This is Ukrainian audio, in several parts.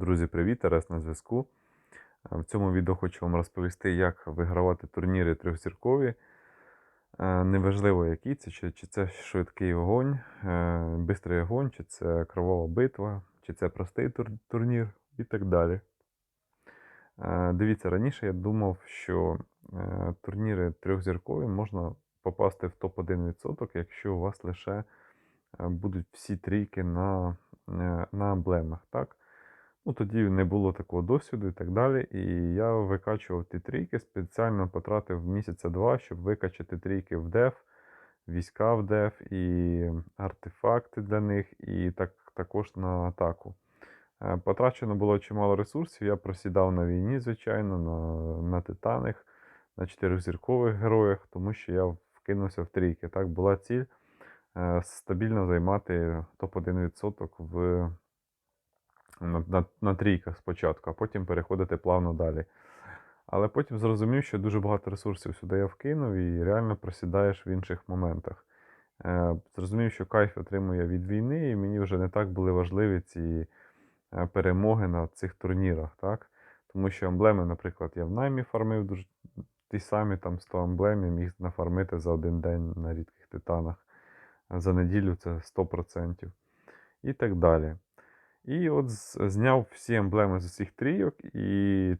Друзі, привіт! Арес на зв'язку. Е, В цьому відео хочу вам розповісти, як вигравати турніри трьохзіркові. Е, Неважливо, який це, чи, чи це швидкий огонь, е, бистрий огонь, чи це кровава битва, чи це простий тур- турнір і так далі. Дивіться, раніше я думав, що турніри трьохзіркові можна попасти в топ-1%, якщо у вас лише будуть всі трійки на, на емблемах. Так? Ну, тоді не було такого досвіду і так далі. І я викачував ті трійки, спеціально потратив місяця два, щоб викачати трійки в деф, війська в деф, і артефакти для них, і так, також на атаку. Е, Потрачено було чимало ресурсів. Я просідав на війні, звичайно, на, на титанах, на чотирьохзіркових героях, тому що я вкинувся в трійки. Так, була ціль е, стабільно займати топ-1% в на, на, на трійках спочатку, а потім переходити плавно далі. Але потім зрозумів, що дуже багато ресурсів сюди я вкинув і реально просідаєш в інших моментах. Е, зрозумів, що кайф отримую я від війни, і мені вже не так були важливі ці е, перемоги на цих турнірах. Так? Тому що емблеми, наприклад, я в наймі фармив дуже ті самі там 100 емблем я міг нафармити за один день на рідких титанах. За неділю це 100%. І так далі. І от зняв всі емблеми з усіх трійок, і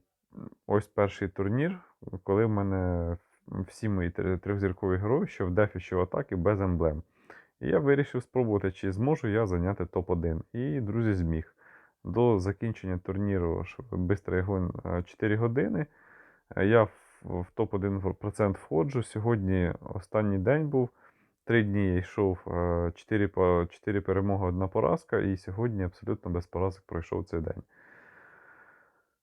ось перший турнір, коли в мене всі мої трьохзіркові герої, що в дефі, що в атаки, без емблем. І я вирішив спробувати, чи зможу я зайняти топ-1. І, друзі, зміг. До закінчення турніру ш- бистрий огонь е, 4 години. Е, Я в топ-1% входжу. Сьогодні останній день був. Три дні йшов 4, по 4 перемоги, одна поразка, і сьогодні абсолютно без поразок пройшов цей день.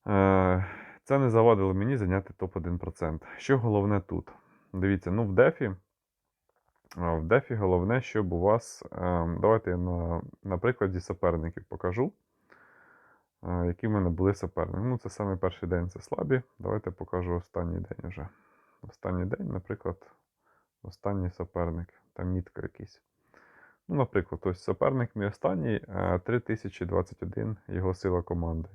Е, Це не завадило мені зайняти топ-1%. Що головне тут? Дивіться, ну в дефі. е, В дефі головне, щоб у вас. е, Давайте я на, на прикладі суперників покажу, е, які в мене були суперники. Ну, це саме перший день це слабі. Давайте покажу останній день вже. Останній день, наприклад, останній суперник, там мітка якийсь. Ну, наприклад, ось суперник мій останній е, 3021 його сила команди.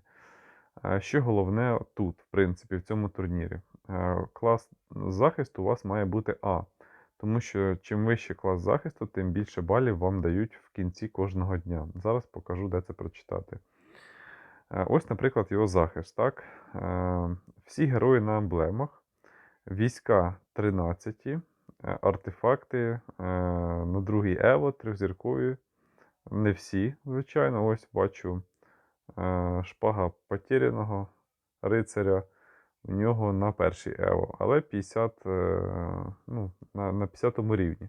Е, Що головне тут, в принципі, в цьому турнірі? Е, Клас захисту у вас має бути А. Тому що чим вищий клас захисту, тим більше балів вам дають в кінці кожного дня. Зараз покажу, де це прочитати. Е, Ось, наприклад, його захист. Так? Е, Всі герої на емблемах, війська 13, е, артефакти е, на другий Ево, трьохзіркові. Не всі, звичайно. Ось бачу е, шпага потеряного рицаря. У нього на перший Ево, але 50, е, ну, на, на 50 рівні.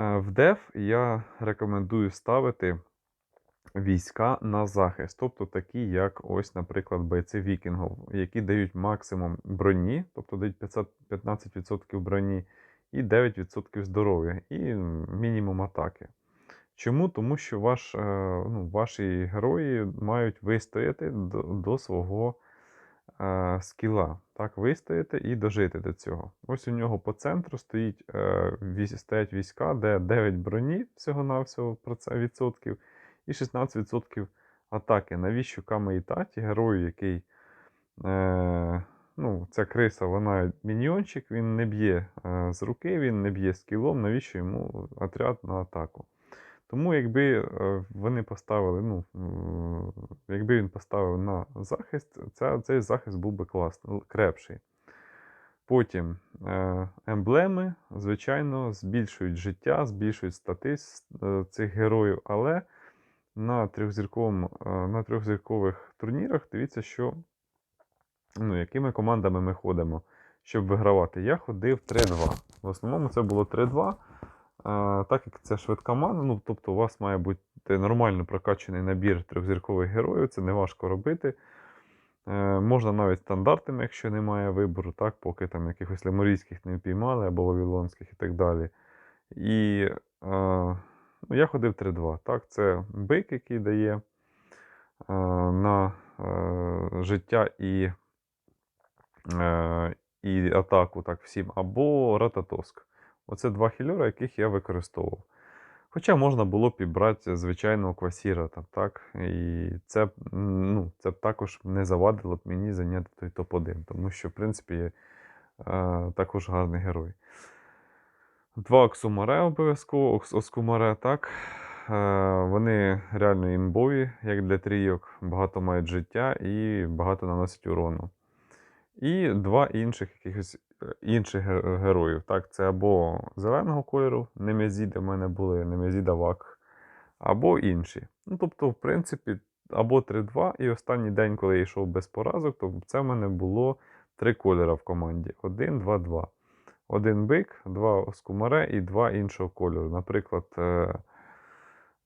Е, В деф я рекомендую ставити війська на захист, тобто такі, як ось, наприклад, бойці вікінгів, які дають максимум броні, тобто дають 500 15% броні і 9% здоров'я, і мінімум атаки. Чому? Тому що ваш, е, ну, ваші герої мають вистояти до, до свого е, скіла. Так, вистояти і дожити до цього. Ось у нього по центру стоїть, е, стоять війська, де 9 броні всього-навсього відсотків і 16% атаки. Навіщо Камеїтаті, герою, який. Е, ну, ця криса, вона міньйончик, він не б'є е, з руки, він не б'є скілом, навіщо йому отряд на атаку. Тому, якби е, вони поставили, ну, якби він поставив на захист, ця, цей захист був би класний, крепший. Потім е, емблеми, звичайно, збільшують життя, збільшують стати с- е, цих героїв, але на, е, на трьохзіркових турнірах дивіться, що ну, якими командами ми ходимо, щоб вигравати. Я ходив 3-2. В основному це було 3-2. Так як це швидка мана, ну, тобто у вас має бути нормально прокачаний набір трьохзіркових героїв, це не важко робити. Е, можна навіть стандартами, якщо немає вибору, так, поки там якихось леморійських не впіймали або вавилонських і так далі. І е, ну, я ходив 3-2. Так, це бик, який дає е, на е, життя і, е, і атаку так, всім, або Рататоск. Оце два хілера, яких я використовував. Хоча можна було б і брати звичайного квасіра, там, так? І це, ну, це б також не завадило б мені зайняти той топ-1, тому що, в принципі, е, також гарний герой. Два Оксумаре обов'язково, Окс- Оскумаре, так. Е, Вони реально імбові, як для трійок, багато мають життя і багато наносять урону. І два інших якихось е, інших героїв. Так, це або зеленого кольору, Немезіда в мене були, Немезіда Вак, або інші. Ну, тобто, в принципі, або 3-2, і останній день, коли я йшов без поразок, то це в мене було три кольора в команді: 1, 2, 2. Один бик, два оскумаре і два іншого кольору. Наприклад, е,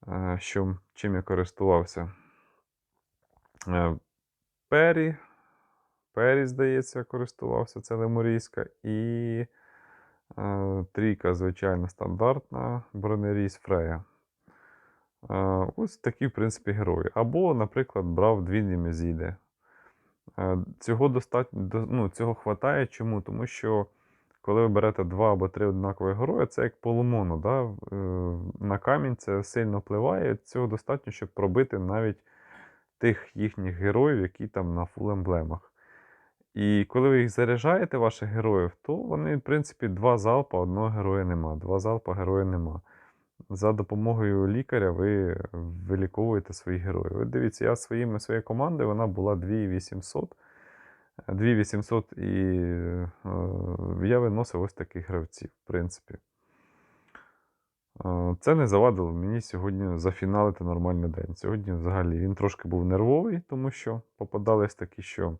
е, що, чим я користувався? Е, Пері, Пері, здається, користувався, це лемурійська. І трійка, звичайно, стандартна, бронеріз Фрея. Ось такі, в принципі, герої. Або, наприклад, брав дві Німезіди. Цього достатньо, ну, цього хватає. Чому? Тому що коли ви берете два або три однакові герої, це як по лимону. Да? Е, На камінь це сильно впливає. Цього достатньо, щоб пробити навіть тих їхніх героїв, які там на фул емблемах. І коли ви їх заряджаєте, ваших героїв, то вони, в принципі, два залпа, одного героя нема. Два залпа героя нема. За допомогою лікаря ви виліковуєте своїх героїв. Ви дивіться, я своїми своєю командою вона була 2800. 2800 і е, я виносив ось таких гравців, в принципі. Е, Це не завадило мені сьогодні зафіналити нормальний день. Сьогодні взагалі він трошки був нервовий, тому що попадались такі, що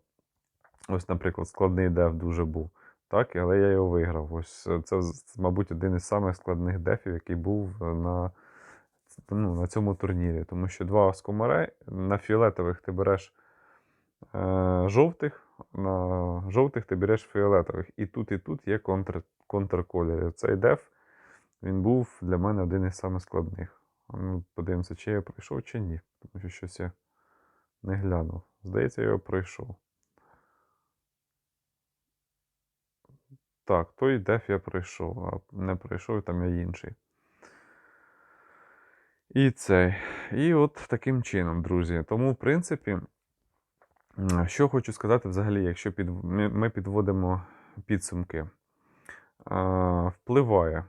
ось, наприклад, складний деф дуже був. Так, але я його виграв. Ось е, це, мабуть, один із самих складних дефів, який був на, ну, на цьому турнірі. Тому що два оскомаре на фіолетових ти береш е, жовтих, жовтих ти береш фіолетових. І тут, і тут є контр, контркольори. Цей деф він був для мене один із самих складних. Ну, подивимося, чи я пройшов, чи ні. Тому що щось я не глянув. Здається, я його пройшов. Так, той деф я пройшов, а не пройшов, там є інший. І цей. І от таким чином, друзі. Тому, в принципі, що хочу сказати взагалі, якщо під, ми, підводимо підсумки. Впливає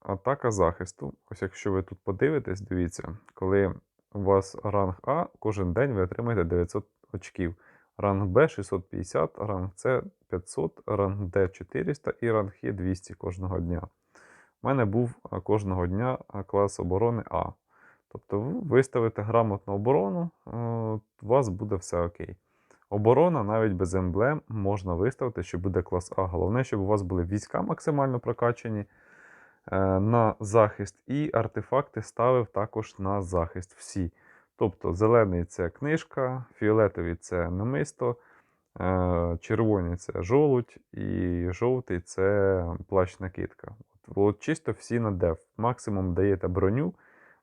атака захисту. Ось якщо ви тут подивитесь, дивіться, коли у вас ранг А, кожен день ви отримаєте 900 очків. Ранг Б 650, ранг С 500, ранг Д 400 і ранг Е 200 кожного дня. У мене був кожного дня клас оборони А. Тобто ви виставите грамотну оборону, у вас буде все окей. Оборона навіть без емблем можна виставити, що буде клас А. Головне, щоб у вас були війська максимально прокачані е, на захист, і артефакти ставив також на захист всі. Тобто зелений це книжка, фіолетовий це намисто, е, червоний це жолудь, і жовтий це плащ-накидка. От, от чисто всі на деф. Максимум даєте броню,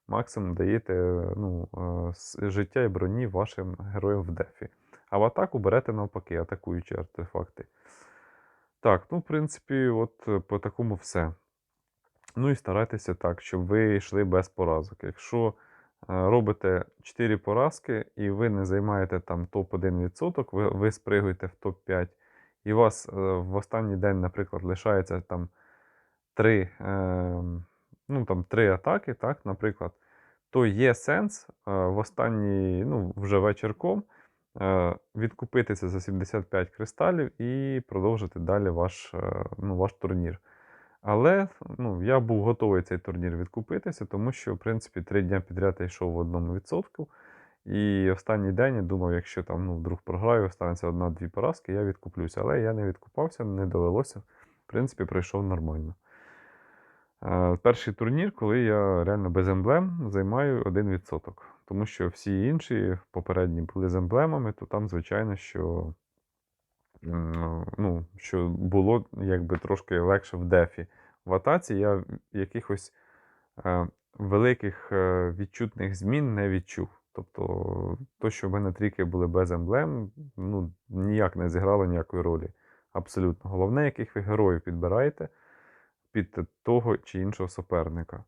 максимум даєте ну, е, життя і броні вашим героям в дефі. А в атаку берете навпаки, атакуючі артефакти. Так, ну, в принципі, от е, по такому все. Ну і старайтеся так, щоб ви йшли без поразок. Якщо е, робите 4 поразки і ви не займаєте там топ-1%, ви, ви спригуєте в топ-5, і у вас е, в останній день, наприклад, лишається там 3, е, ну, там 3 атаки, так, наприклад, то є сенс в останній, ну, вже вечірком е, відкупитися за 75 кристалів і продовжити далі ваш, е, ну, ваш турнір. Але ну, я був готовий цей турнір відкупитися, тому що, в принципі, три дня підряд я йшов в одному відсотку. І останній день я думав, якщо там ну, вдруг програю, останеться одна-дві поразки, я відкуплюся. Але я не відкупався, не довелося. В принципі, пройшов нормально. Е, Перший турнір, коли я реально без емблем займаю 1%. Тому що всі інші попередні були з емблемами, то там, звичайно, що ну, що було якби трошки легше в дефі. В атаці я якихось е, великих е, відчутних змін не відчув. Тобто, то, що в мене трійки були без емблем, ну, ніяк не зіграло ніякої ролі. Абсолютно. Головне, яких ви героїв підбираєте під того чи іншого суперника.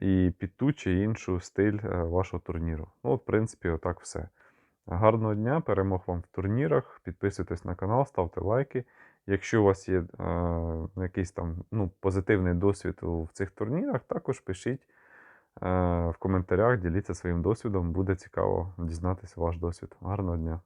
І під ту чи іншу стиль е, вашого турніру. Ну, от, в принципі, отак все. Гарного дня, перемог вам в турнірах. Підписуйтесь на канал, ставте лайки. Якщо у вас є е, якийсь там ну, позитивний досвід в цих турнірах, також пишіть е, в коментарях, діліться своїм досвідом. Буде цікаво дізнатися ваш досвід. Гарного дня!